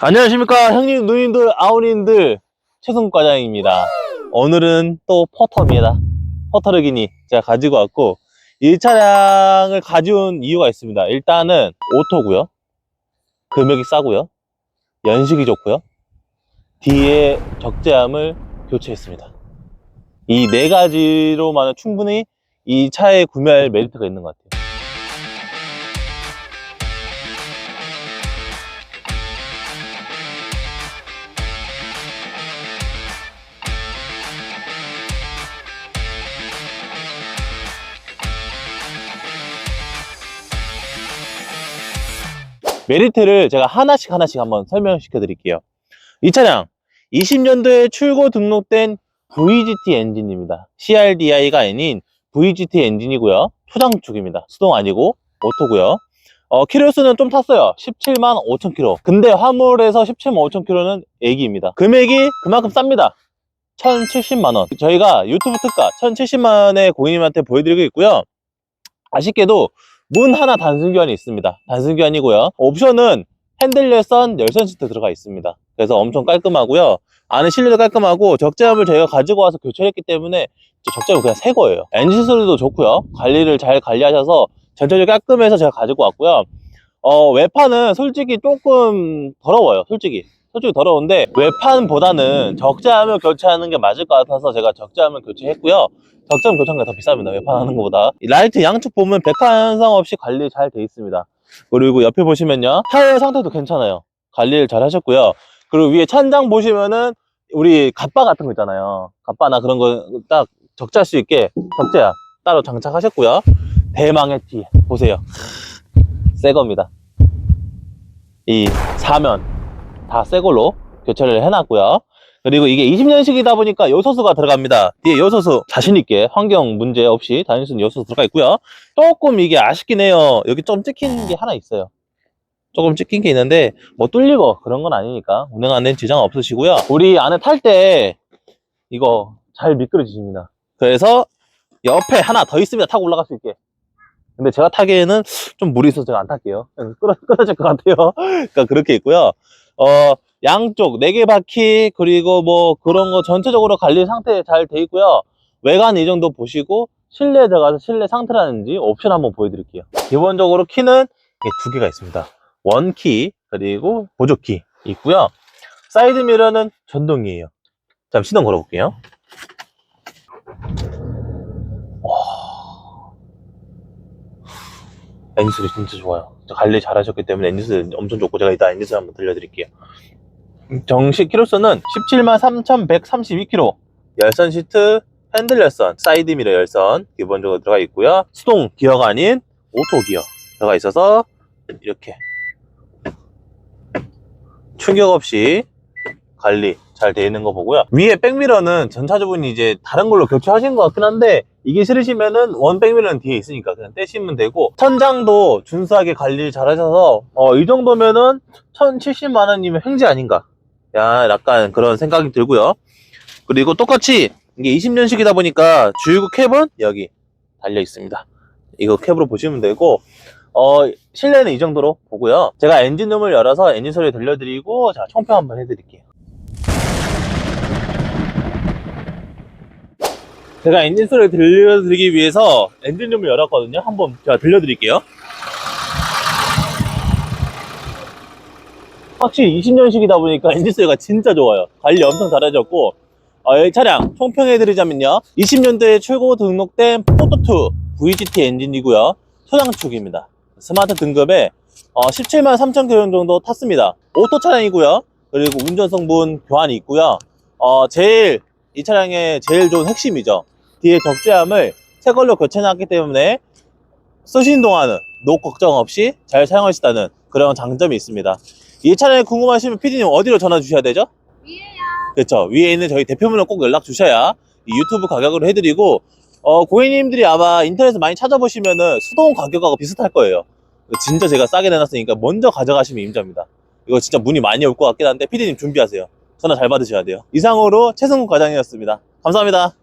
안녕하십니까 형님 누님들 아우님들 최승국 과장입니다. 오늘은 또 포터입니다. 포터르기니 제가 가지고 왔고 이 차량을 가져온 이유가 있습니다. 일단은 오토고요. 금액이 싸고요. 연식이 좋고요. 뒤에 적재함을 교체했습니다. 이 네 가지로만은 충분히 이 차에 구매할 메리트가 있는 것 같아요 메리트를 제가 하나씩 하나씩 한번 설명시켜 드릴게요. 이 차량 20년도에 출고 등록된 VGT 엔진입니다. CRDI가 아닌 VGT 엔진이고요. 초장축입니다. 수동 아니고 오토고요. 어, 키로수는 좀 탔어요. 17만 5천 킬로. 근데 화물에서 17만 5천 킬로는 애기입니다. 금액이 그만큼 쌉니다. 1,070만 원. 저희가 유튜브 특가 1,070만 원에 고객님한테 보여드리고 있고요. 아쉽게도 문 하나 단순 교환이 있습니다. 단순 교환이고요. 옵션은 핸들 열선, 열선 시트 들어가 있습니다. 그래서 엄청 깔끔하고요. 안에 실내도 깔끔하고 적재함을 저희가 가지고 와서 교체했기 때문에 적재함은 그냥 새 거예요. 엔진 소리도 좋고요. 관리를 잘 관리하셔서 전체적으로 깔끔해서 제가 가지고 왔고요. 어, 외판은 솔직히 조금 더러워요. 솔직히. 솔직히 더러운데 외판보다는 적재함을 교체하는 게 맞을 것 같아서 제가 적재함을 교체했고요. 적재함 교체한 게더 비쌉니다. 외판하는 것보다. 이 라이트 양쪽 보면 백화 현상 없이 관리 잘 돼 있습니다. 그리고 옆에 보시면요. 타이어 상태도 괜찮아요. 관리를 잘 하셨고요. 그리고 위에 찬장 보시면은 우리 갓바 같은 거 있잖아요. 갓바나 그런 거 딱 적재할 수 있게 적재야 따로 장착하셨고요. 대망의 티 보세요. 새 겁니다. 이 사면 다 새 걸로 교체를 해놨고요. 그리고 이게 20년식이다 보니까 요소수가 들어갑니다. 뒤에 요소수 자신있게 환경 문제 없이 있는 요소수 들어가 있고요. 조금 이게 아쉽긴 해요. 여기 좀 찍힌 게 하나 있어요. 조금 찍힌 게 있는데 뭐 뚫리고 그런 건 아니니까 운행하는 지장 없으시고요. 우리 안에 탈 때 이거 잘 미끄러지십니다. 그래서 옆에 하나 더 있습니다. 타고 올라갈 수 있게. 근데 제가 타기에는 좀 무리 있어서 제가 안 탈게요. 끌어질 것 같아요. 그러니까 그렇게 있고요. 어, 양쪽 네개 바퀴 그리고 뭐 그런 거 전체적으로 관리 상태 잘 돼 있고요. 외관 이 정도 보시고 실내 들어가서 실내 상태라든지 옵션 한번 보여드릴게요. 기본적으로 키는 두 개가 있습니다. 원키 그리고 보조키 있고요. 사이드 미러는 전동이에요. 잠 시동 걸어볼게요. 엔진 소리 진짜 좋아요. 관리 잘 하셨기 때문에 엔진 소리 엄청 좋고 제가 이따 엔진 소리 한번 들려드릴게요. 정식 키로수는 17만 3,132km. 열선 시트, 핸들 열선, 사이드 미러 열선 기본적으로 들어가 있고요. 수동 기어가 아닌 오토 기어 들어가 있어서 이렇게 충격 없이 관리 잘돼 있는 거 보고요. 위에 백미러는 전차주분이 이제 다른 걸로 교체하신 것 같긴 한데 이게 싫으시면은 원 백미러는 뒤에 있으니까 그냥 떼시면 되고 천장도 준수하게 관리 잘 하셔서 어, 이 정도면은 1070만 원이면 횡재 아닌가 야 약간 그런 생각이 들고요. 그리고 똑같이 이게 20년식이다 보니까 주유구 캡은 여기 달려 있습니다. 이거 캡으로 보시면 되고 어, 실내는 이 정도로 보고요. 제가 엔진룸을 열어서 엔진 소리 들려드리고 자 총평 한번 해드릴게요. 제가 엔진 소리 들려드리기 위해서 엔진 룸을 열었거든요. 한번 제가 들려드릴게요. 확실히 20년식이다 보니까 엔진 소리가 진짜 좋아요. 관리 엄청 잘해졌고 어, 이 차량 총평해드리자면요. 20년도에 출고 등록된 포토2 VGT 엔진이고요. 소장축입니다. 스마트 등급에 어, 17만 3천 킬로 정도 탔습니다. 오토 차량이고요. 그리고 운전 성분 교환이 있고요. 어, 제일 이 차량의 제일 좋은 핵심이죠. 뒤에 적재함을 새 걸로 교체해놨기 때문에 쓰신 동안은 노 걱정 없이 잘 사용할 수 있다는 그런 장점이 있습니다. 이 차량이 궁금하시면 PD님 어디로 전화 주셔야 되죠? 위에야. 그렇죠. 위에 있는 저희 대표분을 꼭 연락 주셔야 이 유튜브 가격으로 해드리고 어, 고객님들이 아마 인터넷에 많이 찾아보시면은 수동 가격하고 비슷할 거예요. 진짜 제가 싸게 내놨으니까 먼저 가져가시면 임자입니다. 이거 진짜 문의 많이 올 것 같긴 한데 피디님 준비하세요. 전화 잘 받으셔야 돼요. 이상으로 최승국 과장이었습니다. 감사합니다.